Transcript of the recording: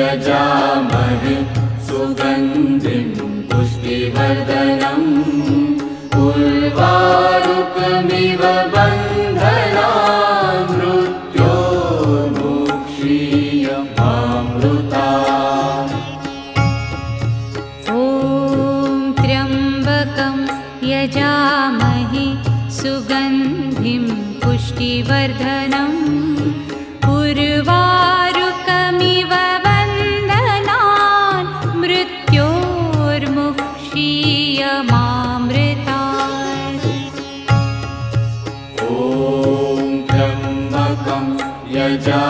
यजामहे सुगन्धिं पुष्टिवर्धनम् उर्वारुकमिव बन्धना मृत्योर्मुक्षीयमामृता ॐ त्र्यम्बकं यजामहे सुगन्धिं पुष्टिवर्धनम् मृत्योर्मुक्षीयमामृतात् ॐ त्र्यम्बकं यजा